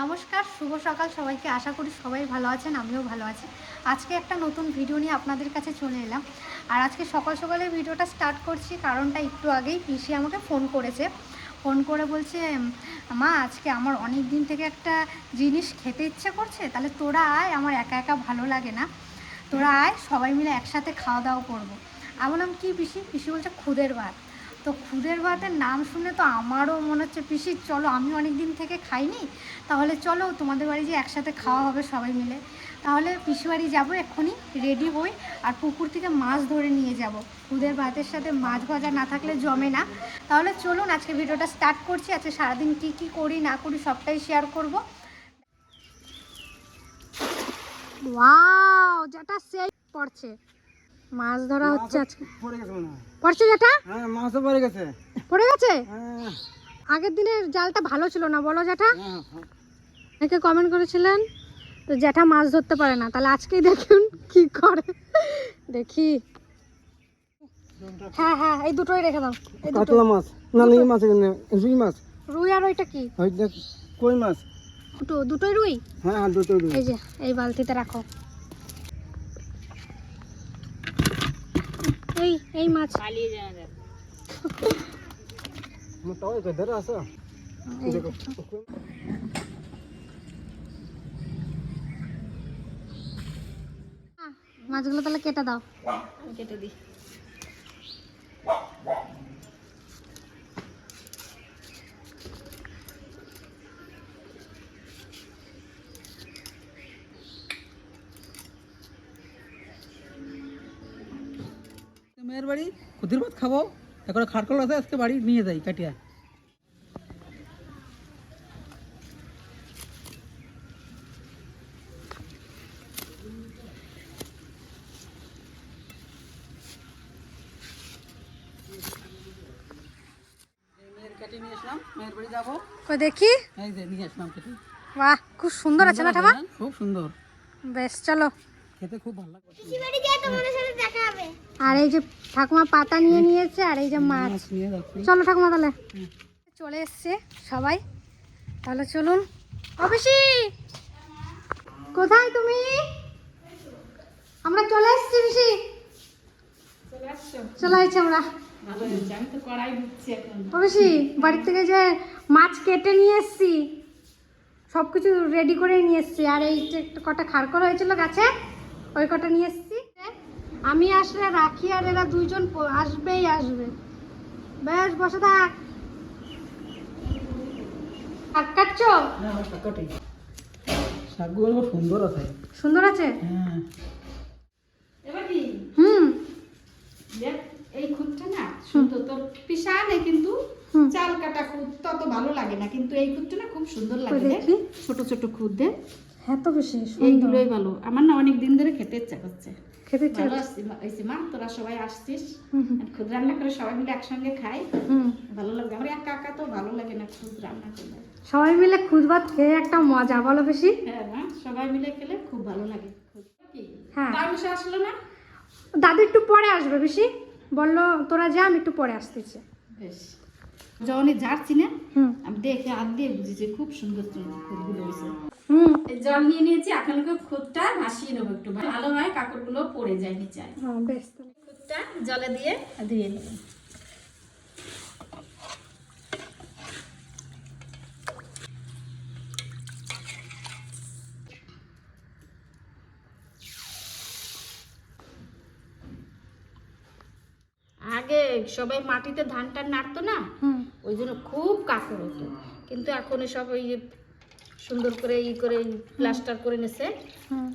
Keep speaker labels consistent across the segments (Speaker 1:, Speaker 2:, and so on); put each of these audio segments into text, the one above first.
Speaker 1: নমস্কার, শুভ সকাল সবাইকে। আশা করি সবাই ভালো আছেন, আমিও ভালো আছি। আজকে একটা নতুন ভিডিও নিয়ে আপনাদের কাছে চলে এলাম। আর আজকে সকাল সকালে ভিডিওটা স্টার্ট করছি কারণটা একটু আগেই পিসি আমাকে ফোন করেছে। ফোন করে বলছে, মা, আজকে আমার অনেক দিন থেকে একটা জিনিস খেতে ইচ্ছে করছে, তাহলে তোরা আয়, আমার একা একা ভালো লাগে না। তোরা আয়, সবাই মিলে একসাথে খাওয়া দাওয়া করব। আমি বললাম, কী পিসি? পিসি বলছে, খুদের ভাত। তো খুদের ভাতের নাম শুনে তো আমারও মনে হচ্ছে পিসি, চলো আমি অনেক দিন থেকে খাইনি, তাহলে চলো তোমাদের বাড়ি যে একসাথে খাওয়া হবে সবাই মিলে। তাহলে পিসি বাড়ি যাব এক্ষুনি রেডি হই আর পুকুর থেকে মাছ ধরে নিয়ে যাব। খুদের ভাতের সাথে মাছ ভাজা না থাকলে জমে না। তাহলে চলুন আজকে ভিডিওটা স্টার্ট করছি, আজকে সারাদিন কী কী করি না করি সবটাই শেয়ার করব। ওয়াও যেটা সেই পড়ছে। মাছ ধরা হচ্ছে আজকে।
Speaker 2: পড়ে গেছে মনে হয়।
Speaker 1: পড়ছে যেটা?
Speaker 2: হ্যাঁ মাছও পড়ে গেছে।
Speaker 1: পড়ে গেছে?
Speaker 2: হ্যাঁ।
Speaker 1: আগের দিনের জালটা ভালো ছিল না বলো জ্যাঠা।
Speaker 2: হ্যাঁ।
Speaker 1: অনেকে কমেন্ট করেছিলেন তো জ্যাঠা মাছ ধরতে পারে না। তাহলে আজকেই দেখুন কি করে। দেখি। হ্যাঁ হ্যাঁ এই দুটোই রেখে দাও।
Speaker 2: কাতলা মাছ। না না এই মাছ এখানে রুই মাছ।
Speaker 1: রুই আর ওইটা কি?
Speaker 2: ওই দেখ কই মাছ?
Speaker 1: দুটো দুটোই রুই?
Speaker 2: হ্যাঁ হ্যাঁ দুটো রুই।
Speaker 1: এই যে এই বালতিতে রাখো। এই এই মাছ।
Speaker 2: আছে।
Speaker 1: এই।
Speaker 2: দেখো
Speaker 1: আহ, মাছগুলো তাহলে কেটে দাও।
Speaker 3: কেটে দিই।
Speaker 2: মেয়ের বাড়ি খুদির ভাত খাব এখন খাটকল আছে আজকে বাড়ি নিয়ে যাই কাটিয়া।
Speaker 1: দেখি।
Speaker 2: এই যে নিয়ে আসলাম
Speaker 1: বাহ খুব সুন্দর আছে না ঠামা
Speaker 2: খুব সুন্দর।
Speaker 1: বেশ চলো।
Speaker 2: খেতে খুব ভালো লাগে।
Speaker 1: আর এই যে ঠাকুমা পাতা নিয়ে নিয়েছে আর এই যে মাছ। চলো ঠাকুমা তাহলে। চলে এসছে সবাই। তাহলে চলুন। অফিসি! কোথায় তুমি? আমরা চলে এসছি পিসি। চলে এসছি আমরা।
Speaker 3: ভালো হয়েছে আমি তো কড়াই দিচ্ছি এখন।
Speaker 1: অবশ্যই বাড়ির থেকে যে মাছ কেটে নিয়ে এসছি সব কিছু রেডি করে নিয়ে এসছি। আর এই যে একটা কটা খারকল হয়েছিল গাছে ওই কটা নিয়ে এসছি। আমি আসলে রাখি আর এরা দুইজন আসবেই আসবে। বেশ বসে থাক। শাক কাটছো?
Speaker 2: হ্যাঁ শাকগুলো সুন্দর আছে।
Speaker 1: সুন্দর আছে?
Speaker 2: হ্যাঁ।
Speaker 1: হুম।
Speaker 3: এই খুদটা না সুন্দর। তোর পিসালে কিন্তু চাল কাটা খুদ তত ভালো লাগে না কিন্তু এই না খুব সুন্দর লাগে ছোট ছোট খুদ দে।
Speaker 1: হ্যাঁ তো বেশি
Speaker 3: এইগুলোই ভালো। আমার না অনেক দিন ধরে খেতে ইচ্ছা করছে।
Speaker 1: খেতে ইচ্ছে
Speaker 3: ভালো
Speaker 1: করছে।
Speaker 3: মা- তোরা সবাই আসছিস। খুদ রান্না করে সবাই মিলে একসঙ্গে খাই। ভালো লাগবে আমার একা একা তো ভালো লাগে না খুদ রান্না করলে।
Speaker 1: সবাই মিলে খুদ ভাত খেয়ে একটা মজা বলো বেশি।
Speaker 3: হ্যাঁ মা সবাই মিলে খেলে খুব ভালো লাগে।
Speaker 1: হ্যাঁ।
Speaker 3: আসলো না?
Speaker 1: দাদু একটু পরে আসবে বেশি। বলল তোরা যা আমি একটু পরে আসতেছি।
Speaker 3: বেশ। যখনই ঝাড়ছি না আমি দেখে হাত দিয়ে বুঝেছি খুব সুন্দর খুদগুলো হয়েছে। জল নিয়ে নিয়েছি এখন খুদটা ভাসিয়ে নেব একটু। ভালো হয় কাপড়গুলো পড়ে যায় নিচে
Speaker 1: হ্যাঁ,
Speaker 3: খুদটা জলে দিয়ে ধুয়ে নেব আগে সবাই মাটিতে ধান টান নাড়তো না? ওই জন্য খুব কাকড় হতো। কিন্তু এখন সব ওই যে সুন্দর করে ই করে প্লাস্টার করে নেছে।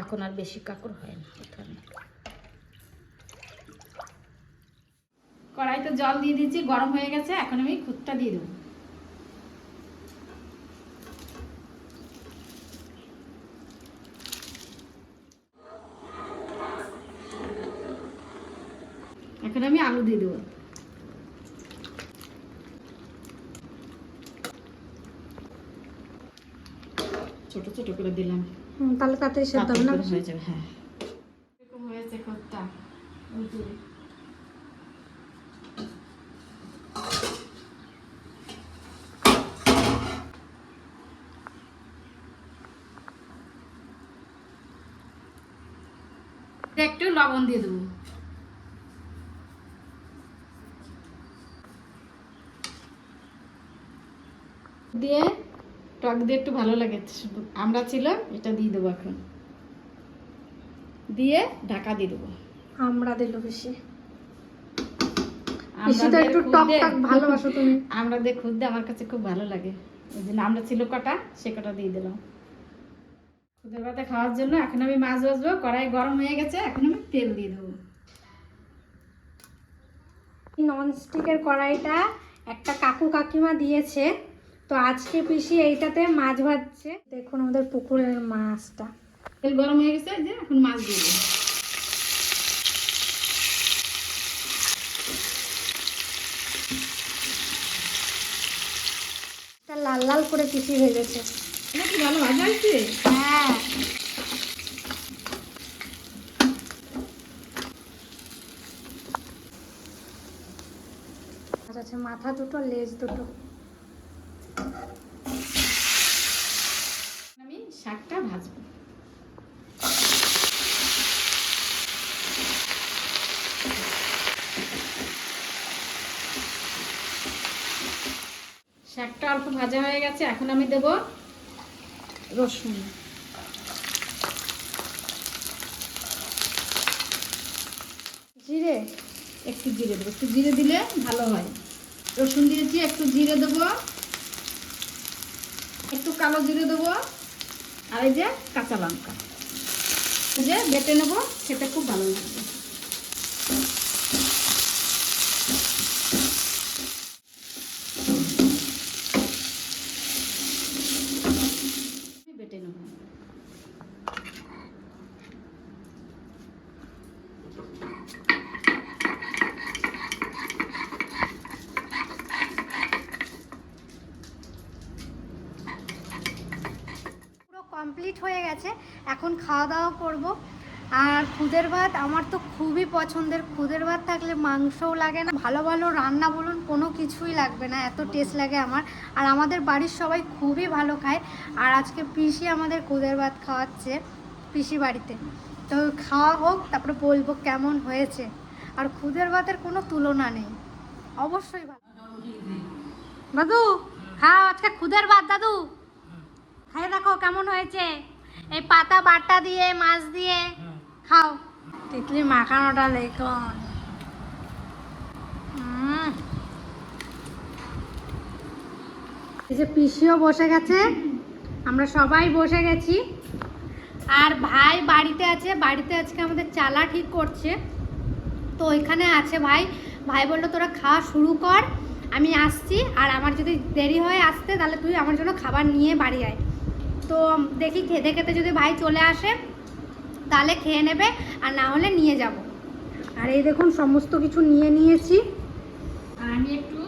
Speaker 3: এখন আর বেশি কাকড় হয় না। কড়াইতে জল দিয়ে দিয়েছি গরম হয়ে গেছে এখন আমি খুদটা দিয়ে দেবো। এখন আমি আলু দিয়ে দেবো। ছোট ছোট করে দিলাম।
Speaker 1: তাহলে
Speaker 3: কাতে হয়ে যাবে হ্যাঁ। হয়েছে একটু লবণ দিয়ে দেবো। দিয়ে টক দিয়ে একটু ভালো লাগে। আমরা ছিল এটা দিয়ে দেবো এখন। দিয়ে ঢাকা দিয়ে দেবো।
Speaker 1: আমরা দিল বেশি।
Speaker 3: আমরা দিয়ে
Speaker 1: একটু
Speaker 3: খুদ
Speaker 1: টক
Speaker 3: দিয়ে-
Speaker 1: টক ভালোবাসো তুমি।
Speaker 3: আমরা দিয়ে খুদ দিয়ে আমার কাছে খুব ভালো লাগে। ওই জন্য আমরা ছিল কটা সে কটা দিয়ে দিলাম। খুদের পাতা খাওয়ার জন্য এখন আমি মাছ ভাজবো কড়াই গরম হয়ে গেছে এখন আমি তেল দিয়ে দেবো।
Speaker 1: ননস্টিকের কড়াইটা একটা কাকু কাকিমা দিয়েছে। তো আজকে পিসি এইটাতে মাছ ভাজছে। দেখুন আমাদের পুকুরের মাছটা।
Speaker 3: তেল গরম হয়ে গেছে যে এখন মাছ দিয়ে
Speaker 1: লাল লাল করে পিসি হয়ে গেছে
Speaker 3: ভালো ভাজা হয়েছে?
Speaker 1: হ্যাঁ। মাথা দুটো লেজ দুটো
Speaker 3: আমি শাকটা ভাজবো শাকটা অল্প ভাজা হয়ে গেছে, এখন আমি দেব রসুন।
Speaker 1: জিরে,
Speaker 3: একটু জিরে দেবো। একটু জিরে দিলে ভালো হয়। রসুন দিয়েছি, একটু জিরে দেবো। একটু কালো জিরে দেবো। আর এই যে কাঁচা লঙ্কা। যে বেটে নেব, খেতে খুব ভালো লাগবে বেটে নেব
Speaker 1: পুরো কমপ্লিট হয়ে গেছে এখন খাওয়া দাওয়া করব। আর খুদের ভাত আমার তো খুবই পছন্দের। খুদের ভাত থাকলে মাংসও লাগে না। ভালো ভালো রান্না বলুন, কোনো কিছুই লাগবে না। এত টেস্ট লাগে আমার। আর আমাদের বাড়ির সবাই খুবই ভালো খায়। আর আজকে পিসি আমাদের খুদের ভাত খাওয়াচ্ছে পিসি বাড়িতে। তো খাওয়া হোক, তারপরে বলব কেমন হয়েছে। আর খুদের ভাতের কোনো তুলনা নেই। অবশ্যই ভালো। দাদু, খাও, আজকে খুদের ভাত, দাদু। খাই দেখো কেমন হয়েছে। এই পাতা বাটা দিয়ে, মাছ দিয়ে, খাও। তিতলি মাখানোটা উম। এই যে পিসিও বসে গেছে। আমরা সবাই বসে গেছি। আর ভাই বাড়িতে আছে। বাড়িতে আজকে আমাদের চালা ঠিক করছে। তো ওইখানে আছে ভাই। ভাই বলল, তোরা খাওয়া শুরু কর। আমি আসছি। আর আমার যদি দেরি হয় আসতে, তাহলে তুই আমার জন্য খাবার নিয়ে বাড়ি আয়। তো দেখি খেতে খেতে যদি ভাই চলে আসে তাহলে খেয়ে নেবে আর না হলে নিয়ে যাব। আর এই দেখুন সমস্ত কিছু নিয়ে নিয়েছি।
Speaker 3: আমি একটু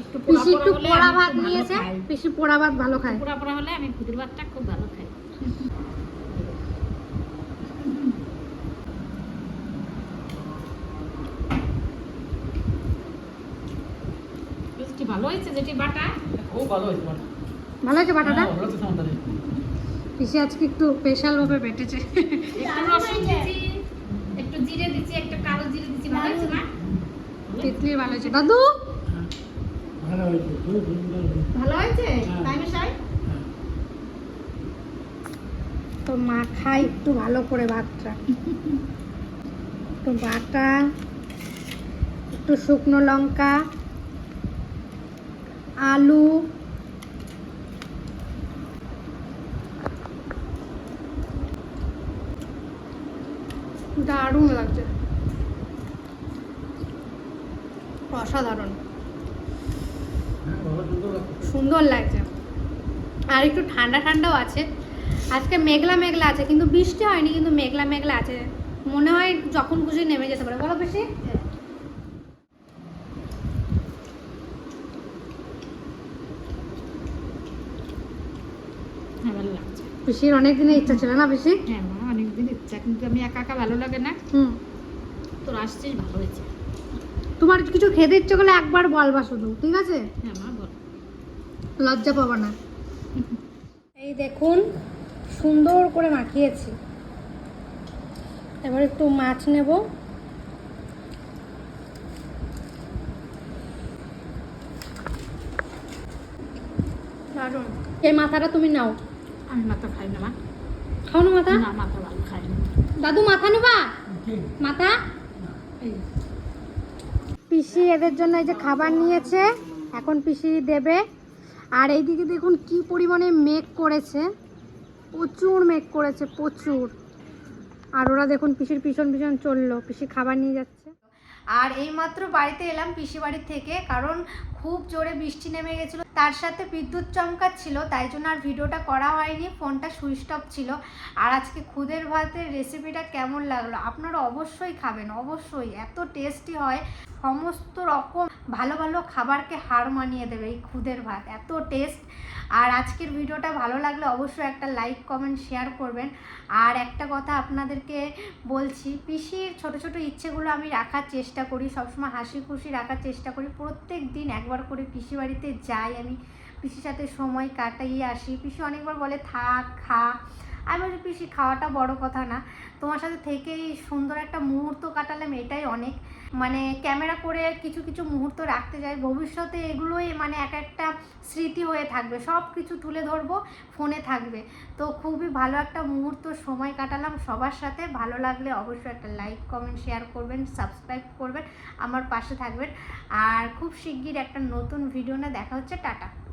Speaker 3: একটু
Speaker 1: পিসি একটু
Speaker 3: পোড়া
Speaker 1: ভাত
Speaker 3: ভালো
Speaker 1: নিয়েছে।
Speaker 3: খাই।
Speaker 1: পিসি পোড়া ভাত ভালো খায়।
Speaker 3: পোড়া পোড়া হলে আমি খুদের ভাতটা খুব ভালো খাই। ভালো হয়েছে যেটি বাটা?
Speaker 2: খুব ভালো হয়েছে
Speaker 1: ভালো আছে বাটাটা?
Speaker 2: হ্যাঁ, ভালো
Speaker 1: পিসি আজকে একটু স্পেশাল ভাবে বেটেছে।
Speaker 3: একটু রসুন একটু জিরে একটু কালো জিরে ভালো হয়েছে না?
Speaker 1: তিতলি ভালো হয়েছে। দাদু?
Speaker 2: ভালো হয়েছে
Speaker 3: ভালো হয়েছে?
Speaker 2: হ্যাঁ।
Speaker 3: টাইমে সাই
Speaker 1: তো মা খাই একটু ভালো করে ভাতটা। একটু বাটা একটু শুকনো লঙ্কা আলু দারুণ লাগছে। অসাধারণ।
Speaker 2: সুন্দর লাগছে।
Speaker 1: আর একটু ঠান্ডা ঠান্ডাও আছে। আজকে মেঘলা মেঘলা আছে কিন্তু বৃষ্টি হয়নি কিন্তু মেঘলা মেঘলা আছে। মনে হয় যখন খুশি নেমে যেতে পারে। বলো বেশি পিসির অনেক দিনের ইচ্ছা ছিল না পিসি
Speaker 3: হ্যাঁ ইচ্ছা কিন্তু আমি একা একা ভালো লাগে না।
Speaker 1: হুম।
Speaker 3: তোর আসছিস ভালো হয়েছে।
Speaker 1: তোমার কিছু খেতে ইচ্ছে করলে একবার বলবা শুধু ঠিক আছে?
Speaker 3: হ্যাঁ মা বল।
Speaker 1: লজ্জা পাবা না। এই দেখুন সুন্দর করে মাখিয়েছি। এবার একটু মাছ নেব। এই মাথাটা তুমি নাও।
Speaker 3: আমি মাথা খাই না মা।
Speaker 1: খাও না মাথা?
Speaker 3: না মাথা ভালো খাই না
Speaker 1: দাদু মাথা নেবা? মাথা? পিসি এদের জন্য এই যে খাবার নিয়েছে এখন পিসি দেবে। আর এইদিকে দেখুন কি পরিমাণে মেঘ করেছে। প্রচুর মেঘ করেছে প্রচুর। আর ওরা দেখুন পিসির পিছন পিছন চলল পিসি খাবার নিয়ে যাচ্ছে। আর এই মাত্র বাড়িতে এলাম পিসি বাড়ির থেকে, কারণ খুব জোরে বৃষ্টি নেমে গেছিল। তার সাথে বিদ্যুৎ চমকাচ্ছিল, তাই জন্য আর ভিডিওটা করা হয়নি, ফোনটা সুইচ অফ ছিল। আর আজকে খুদের ভাতের রেসিপিটা কেমন লাগল? আপনারা অবশ্যই খাবেন, অবশ্যই। এত টেস্টি হয়, সমস্ত রকম ভালো ভালো খাবারকে হার মানিয়ে দেবে এই খুদের ভাত, এত টেস্ট আর আজকের ভিডিওটা ভালো লাগলে অবশ্যই একটা লাইক কমেন্ট শেয়ার করবেন। আর একটা কথা আপনাদেরকে বলছি, পিসির ছোট ছোট ইচ্ছেগুলো আমি রাখার চেষ্টা করি, সবসময় হাসি খুশি রাখার চেষ্টা করি। প্রত্যেক দিন একবার করে পিসি বাড়িতে যাই আমি, পিসির সাথে সময় কাটাইয়ে আসি। পিসি অনেকবার বলে, থাক, খা। আমি বলি পিসি, খাওয়াটা বড় কথা না। তোমার সাথে থেকেই সুন্দর একটা মুহূর্ত কাটালাম, এটাই অনেক। মানে ক্যামেরা করে কিছু কিছু মুহূর্ত রাখতে চাই ভবিষ্যতে এগুলোই মানে এক একটা স্মৃতি হয়ে থাকবে। সব কিছু তুলে ধরবো, ফোনে থাকবে। তো খুবই ভালো একটা মুহূর্ত সময় কাটালাম সবার সাথে। ভালো লাগলে অবশ্যই একটা লাইক, কমেন্ট, শেয়ার করবেন, সাবস্ক্রাইব করবেন, আমার পাশে থাকবেন। আর খুব শিগগির একটা নতুন ভিডিও না দেখা হচ্ছে। টাটা।